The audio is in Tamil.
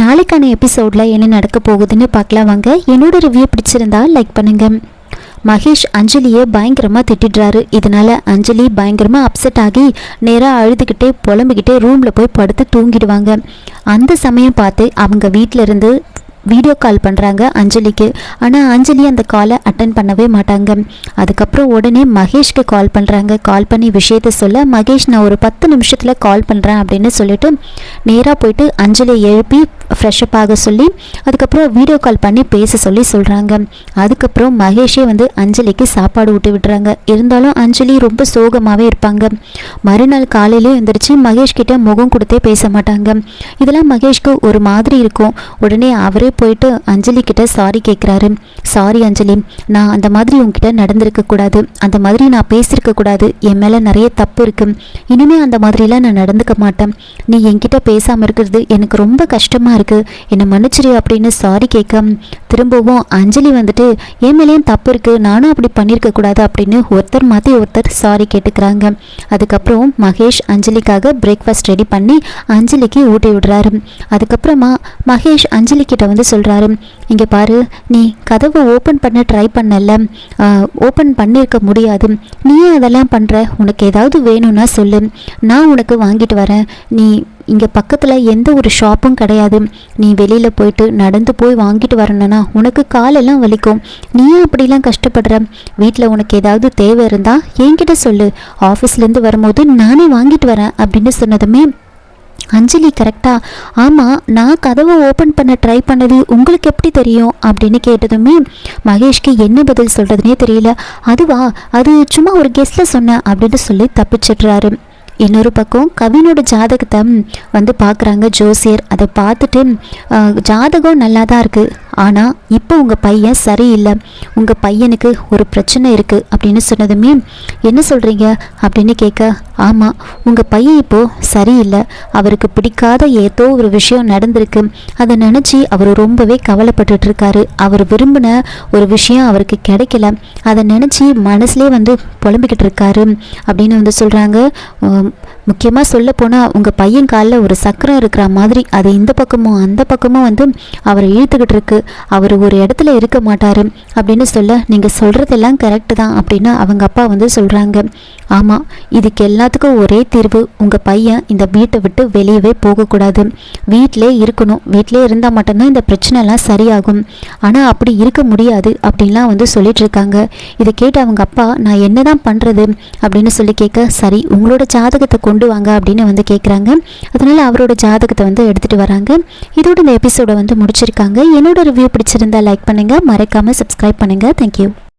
நாளைக்கான எபிசோடில் என்ன நடக்க போகுதுன்னு பார்க்கலாம் வாங்க. என்னோட ரிவ்யூ பிடிச்சிருந்தா லைக் பண்ணுங்கள் மகேஷ் அஞ்சலியை பயங்கரமாக திட்டிடுறாரு. இதனால் அஞ்சலி பயங்கரமாக அப்செட் ஆகி நேராக அழுதுகிட்டே புலம்பிக்கிட்டே ரூமில் போய் படுத்து தூங்கிடுவாங்க. அந்த சமயம் பார்த்து அவங்க வீட்டில் இருந்து வீடியோ கால் பண்ணுறாங்க அஞ்சலிக்கு. ஆனால் அஞ்சலி அந்த காலை அட்டன் பண்ணவே மாட்டாங்க. அதுக்கப்புறம் உடனே மகேஷ்க்கு கால் பண்ணுறாங்க கால் பண்ணி விஷயத்த சொல்ல மகேஷ் நான் ஒரு பத்து நிமிஷத்தில் கால் பண்ணுறேன் அப்படின்னு சொல்லிட்டு நேராக போயிட்டு அஞ்சலியை எழுப்பி ஃப்ரெஷ்அப் ஆக சொல்லி அதுக்கப்புறம் வீடியோ கால் பண்ணி பேச சொல்லி சொல்கிறாங்க அதுக்கப்புறம் மகேஷே வந்து அஞ்சலிக்கு சாப்பாடு ஊட்டி விடுறாங்க. இருந்தாலும் அஞ்சலி ரொம்ப சோகமாகவே இருப்பாங்க. மறுநாள் காலையிலே எழுந்திரிச்சு மகேஷ் கிட்ட முகம் கொடுத்தே பேச மாட்டாங்க. இதெல்லாம் மகேஷ்க்கு ஒரு மாதிரி இருக்கும். உடனே அவரே போயிட்டு அஞ்சலி கிட்ட சாரி கேட்குறாரு சாரி அஞ்சலி நான் அந்த மாதிரி உங்ககிட்ட நடந்திருக்கக்கூடாது அந்த மாதிரி நான் பேசியிருக்கக்கூடாது என் மேலே நிறைய தப்பு இருக்கு. இனிமேல் அந்த மாதிரிலாம் நான் நடந்துக்க மாட்டேன். நீ என்கிட்ட பேசாமல் இருக்கிறது எனக்கு ரொம்ப கஷ்டமாக இருக்குது என்னை மன்னிச்சிரு அப்படின்னு சாரி கேட்க திரும்பவும் அஞ்சலி வந்துட்டு என் மேலேயும் தப்பு இருக்குது நானும் அப்படி பண்ணியிருக்கக்கூடாது அப்படின்னு ஒருத்தர் மாற்றி ஒருத்தர் சாரி கேட்டுக்கிறாங்க. அதுக்கப்புறம் மகேஷ் அஞ்சலிக்காக பிரேக்ஃபாஸ்ட் ரெடி பண்ணி அஞ்சலிக்கு ஊட்டி விடுறாரு. அதுக்கப்புறமா மகேஷ் அஞ்சலி கிட்ட வந்து சொல்கிறாரு இங்கே பாரு நீ கதவை ஓப்பன் பண்ண ட்ரை பண்ணல. ஓப்பன் பண்ணியிருக்க முடியாது. நீயே அதெல்லாம் பண்ணுற உனக்கு ஏதாவது வேணும்னா சொல்லு. நான் உனக்கு வாங்கிட்டு வரேன். நீ இங்கே பக்கத்தில் எந்த ஒரு ஷாப்பும் கிடையாது. நீ வெளியில் போயிட்டு நடந்து போய் வாங்கிட்டு வரணும்னா உனக்கு காலெல்லாம் வலிக்கும். நீயும் அப்படிலாம் கஷ்டப்படுற? வீட்டில் உனக்கு ஏதாவது தேவை இருந்தால் என்கிட்ட சொல்லு. ஆஃபீஸ்லேருந்து வரும்போது நானே வாங்கிட்டு வரேன் அப்படின்னு சொன்னதுமே அஞ்சலி கரெக்டா ஆமாம் நான் கதவை ஓப்பன் பண்ண ட்ரை பண்ணது உங்களுக்கு எப்படி தெரியும்? அப்படின்னு கேட்டதுமே மகேஷ்க்கு என்ன பதில் சொல்கிறதுனே தெரியல. அதுவா அது சும்மா ஒரு கெஸ்ட்டில் சொன்னேன் அப்படின்னு சொல்லி தப்பிச்சிடுறாரு. இன்னொரு பக்கம் கவினோட ஜாதகத்தை வந்து பார்க்குறாங்க ஜோசியர். அதை பார்த்துட்டு ஜாதகம் நல்லா தான் இருக்குது ஆனால் இப்போ உங்கள் பையன் சரியில்லை. உங்கள் பையனுக்கு ஒரு பிரச்சனை இருக்குது அப்படின்னு சொன்னதுமே என்ன சொல்கிறீங்க அப்படின்னு கேட்க ஆமாம் உங்கள் பையன் இப்போது சரியில்லை. அவருக்கு பிடிக்காத ஏதோ ஒரு விஷயம் நடந்திருக்கு. அதை நினச்சி அவர் ரொம்பவே கவலைப்பட்டுட்ருக்காரு. அவர் விரும்பின ஒரு விஷயம் அவருக்கு கிடைக்கல. அதை நினச்சி மனசுலேயே வந்து புலம்பிக்கிட்டு இருக்காரு அப்படின்னு வந்து சொல்கிறாங்க முக்கியமாக சொல்ல போனால் உங்கள் பையன் காலில் ஒரு சக்கரம் இருக்கிற மாதிரி அது இந்த பக்கமும் அந்த பக்கமும் வந்து அவரை இழுத்துக்கிட்டு இருக்கு அவர் ஒரு இடத்துல இருக்க மாட்டார் அப்படின்னு சொல்ல நீங்கள் சொல்கிறதெல்லாம் கரெக்டு தான் அப்படின்னு அவங்க அப்பா வந்து சொல்கிறாங்க ஆமாம் இதுக்கு எல்லாத்துக்கும் ஒரே தீர்வு உங்கள் பையன் இந்த வீட்டை விட்டு வெளியவே போகக்கூடாது. வீட்டிலே இருக்கணும் வீட்டிலே இருந்தால் மட்டும்தான் இந்த பிரச்சனைலாம் சரியாகும். ஆனால் அப்படி இருக்க முடியாது அப்படின்லாம் வந்து சொல்லிட்டு இருக்காங்க. இதை கேட்டு அவங்க அப்பா நான் என்ன தான் பண்ணுறது அப்படின்னு சொல்லி கேட்க சரி உங்களோட ஜாதகத்தை கொண்டு வாங்க அப்படின்னு வந்து கேட்குறாங்க அதனால் அவரோட ஜாதகத்தை வந்து எடுத்துகிட்டு வராங்க. இதோட இந்த எபிசோடை வந்து முடிச்சிருக்காங்க. என்னோட வீடியோ பிடிச்சிருந்தா லைக் பண்ணுங்கள் மறக்காமல் சப்ஸ்கிரைப் பண்ணுங்கள் தேங்க்யூ